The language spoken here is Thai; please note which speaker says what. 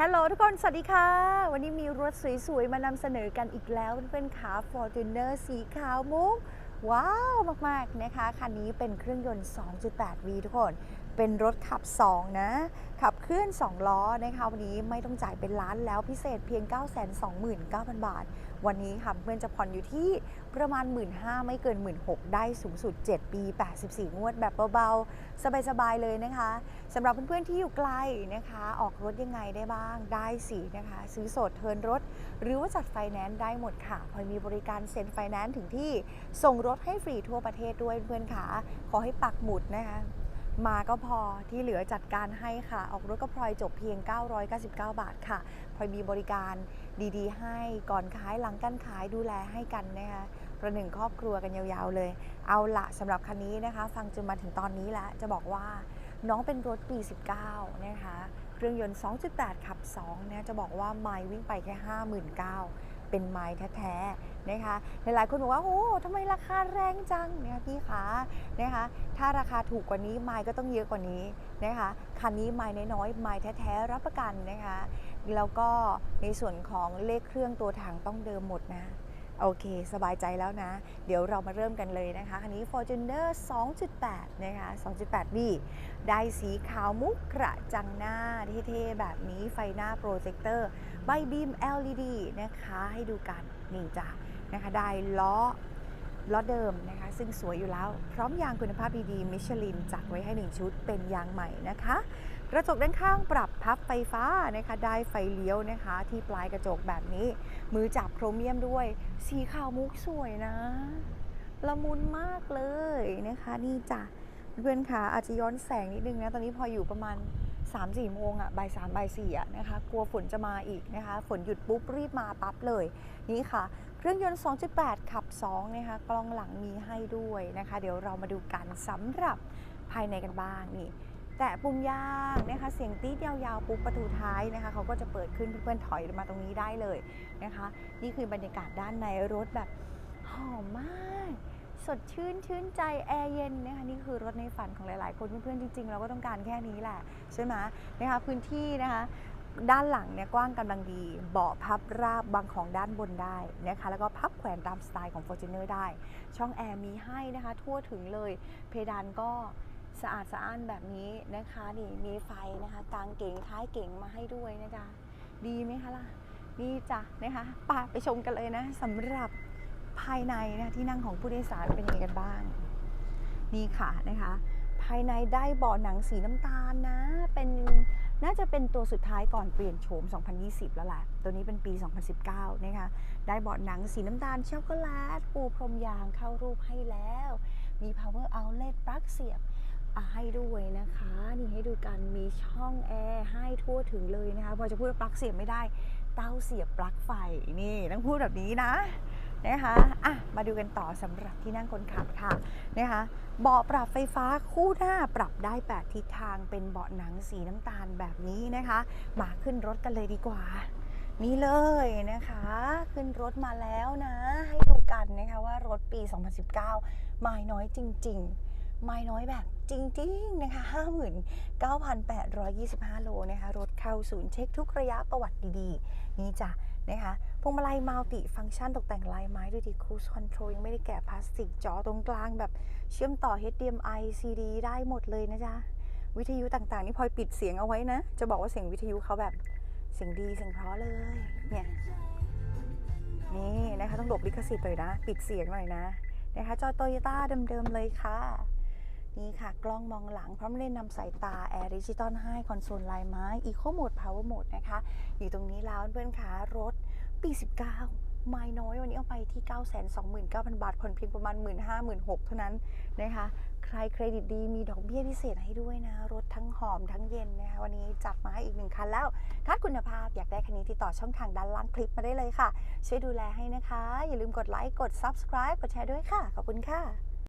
Speaker 1: ฮัลโหลทุกคน สวัสดีค่ะ วันนี้มีรถสวยๆ มานำเสนอกันอีกแล้วเพื่อนๆขา Fortuner สีขาวมุกว้าว มาก ๆ นะคะ คันนี้เป็นเครื่องยนต์ 2.8V ทุกคน เป็นรถขับ 2 นะ ขับเคลื่อน 2 ล้อนะคะวันนี้ไม่ต้องจ่ายเป็นล้านแล้วพิเศษเพียง 929,000 บาท วันนี้ค่ะเพื่อนจะผ่อนอยู่ที่ประมาณ 1 5ื่นไม่เกิน 1 6ื่นได้สูงสุด 7 ปี 84 งวดแบบเบาๆ สบายๆ เลยนะคะสำหรับเพื่อนๆที่อยู่ไกลนะคะ ออกรถยังไงได้บ้างได้สินะคะ ซื้อสดเทินรถ หรือว่าจัดไฟแนนซ์ได้หมดค่ะพลอยมีบริการเซ็นไฟแนนซ์ถึงที่ส่งรถให้ฟรีทั่วประเทศด้วยเพื่อนๆค่ะขอให้ปักหมุดนะคะ มาก็พอที่เหลือจัดการให้ค่ะ ออกรถก็พลอยจบเพียง 999 บาทค่ะพลอยมีบริการดีๆ ให้ก่อนขายหลังการขายดูแลให้กันนะคะประหนึ่งครอบครัวกันยาวๆเลย เอาละสำหรับคันนี้นะคะ ฟังจนมาถึงตอนนี้แล้วจะบอกว่าน้องเป็นรถปี 19 นะคะ เครื่องยนต์ 2.8 ขับ2เนี่ยจะบอกว่าไมล์วิ่งไปแค่ 59,000 เป็นไม้แท้ๆนะคะหลายๆคนบอกว่าโอ้ทำไมราคาแรงจังเนี่ยพี่คะนะคะถ้าราคาถูกกว่านี้ไม้ก็ต้องเยอะกว่านี้นะคะคันนี้ไม้น้อยๆไม้แท้ๆรับประกันนะคะแล้วก็ในส่วนของเลขเครื่องตัวถังต้องเดิมหมดนะ โอเค สบายใจแล้วนะ เดี๋ยวเรามาเริ่มกันเลยนะคะ คันนี้ Fortuner 2.8 นะคะ 2.8B ได้สีขาวมุกกระจังหน้าเท่ๆ แบบนี้ไฟหน้าโปรเจคเตอร์ ใบบีม LED นะคะ ให้ดูกัน นี่จ้ะนะคะ ได้ล้อล้อเดิมนะคะ ซึ่งสวยอยู่แล้ว พร้อมยางคุณภาพดีๆมิชลินจัดไว้ให้ 1 ชุดเป็นยางใหม่นะคะ กระจกด้านข้างปรับ พับไฟฟ้านะคะได้ไฟเลี้ยวนะคะ ที่ปลายกระจกแบบนี้ มือจับโครเมียมด้วย สีขาวมุกสวยนะ ละมุนมากเลยนะคะ นี่จ้ะเพื่อนค่ะอาจจะย้อนแสงนิดนึงนะ ตอนนี้พออยู่ประมาณ3 4โมงอะบ่ายสามบ่ายสี่อะนะคะ กลัวฝนจะมาอีกนะคะ ฝนหยุดปุ๊บ รีบมาปั๊บเลย นี่ค่ะ เครื่องยนต์ 2.8 ขับ 2 นะคะ กล้องหลังมีให้ด้วยนะคะ เดี๋ยวเรามาดูกันสำหรับภายในกันบ้างนี่ แตะปุ่มยางนะคะเสียงตี๊ดยาวๆปุ๊บประตูท้ายนะคะเขาก็จะเปิดขึ้นเพื่อนๆถอยมาตรงนี้ได้เลยนะคะ นี่คือบรรยากาศด้านในรถแบบหอมมาก สดชื่นชื่นใจแอร์เย็นนะคะนี่คือรถในฝันของหลายๆ คนเพื่อนๆจริงๆ เราก็ต้องการแค่นี้แหละใช่ไหมนะคะพื้นที่นะคะด้านหลังเนี่ยกว้างกำลังดี เบาะพับราบบางของด้านบนได้นะคะแล้วก็พับแขวนตามสไตล์ของ Fortuner ได้ ช่องแอร์มีให้นะคะทั่วถึงเลย เพดานก็ สะอาดสะอ้านแบบนี้นะคะนี่มีไฟนะคะกลางเก๋งท้ายเก๋งมาให้ด้วยนะจ๊ะดีไหมคะล่ะนี่จ้ะนะคะไป่าไปชมกันเลยนะสำหรับภายในนะที่นั่งของผู้โดยสารเป็นยังไงกันบ้าง นี่ค่ะนะคะ ภายในได้เบาะหนังสีน้ำตาลนะเป็นน่าจะเป็นตัวสุดท้ายก่อนเปลี่ยนโฉม 2020 แล้วแหละ ตัวนี้เป็นปี 2019 นะคะ ได้เบาะหนังสีน้ำตาลช็อกโกแลต ปูพรมยางเข้ารูปให้แล้ว มี power outlet ปลั๊กเสียบ ให้ด้วยนะคะ นี่ให้ดูกันมีช่องแอร์ให้ทั่วถึงเลยนะคะพอจะพูดว่าปลั๊กเสียบไม่ได้ เต้าเสียบปลั๊กไฟนี่ต้องพูดแบบนี้นะนะคะอะมาดูกันต่อสำหรับที่นั่งคนขับค่ะนะคะเบาะปรับไฟฟ้าคู่หน้าปรับได้ 8 ทิศทางเป็นเบาะหนังสีน้ำตาลแบบนี้นะคะ มาขึ้นรถกันเลยดีกว่า นี่เลยนะคะ ขึ้นรถมาแล้วนะ ให้ดูกันนะคะว่ารถปี 2019 ไม้น้อยจริง ๆ ไม้น้อยแบบจริงๆนะคะ59,825 โลนะคะรถเข้าศูนย์เช็คทุกระยะประวัติดีๆ นี่จ้ะนะคะพวงมาลัยมัลติฟังก์ชันตกแต่งลายไม้ด้วยดีคูสคอนโทรลยังไม่ได้แกะพลาสติกจอตรงกลางแบบเชื่อมต่อ HDMI CD ได้หมดเลยนะจ๊ะ วิทยุต่างๆ นี่พลอยปิดเสียงเอาไว้นะ จะบอกว่าเสียงวิทยุเขาแบบเสียงดีเสียงเพราะเลยเนี่ยนี่นะคะต้องหลบลิขสิทธิ์เลยนะ ปิดเสียงหน่อยนะนะคะจอโตโยต้าเดิมๆเลยค่ะ นี่ค่ะ กล้องมองหลังพร้อมเล่นนำสายตาแอร์ดิจิตอลให้คอนโซลลายไม้อีโคโหมดพาวเวอร์โหมดนะคะ อยู่ตรงนี้แล้วเพื่อนคะรถปี 19 ไม่น้อยวันนี้เอาไปที่ 929,000 บาท ผ่อนเพียงประมาณ 1 5 0 0 0 0 เท่านั้นนะคะ ใครเครดิตดีมีดอกเบี้ยพิเศษให้ด้วยนะ รถทั้งหอมทั้งเย็นนะคะ วันนี้จัดมาให้อีกหนึ่งคันแล้วคัดคุณภาพอยากได้คันนี้ติดต่อช่องทางด้านล่างคลิปมาได้เลยค่ะ ช่วยดูแลให้นะคะ อย่าลืมกดไลค์กด subscribe กดแชร์ด้วยค่ะขอบคุณค่ะ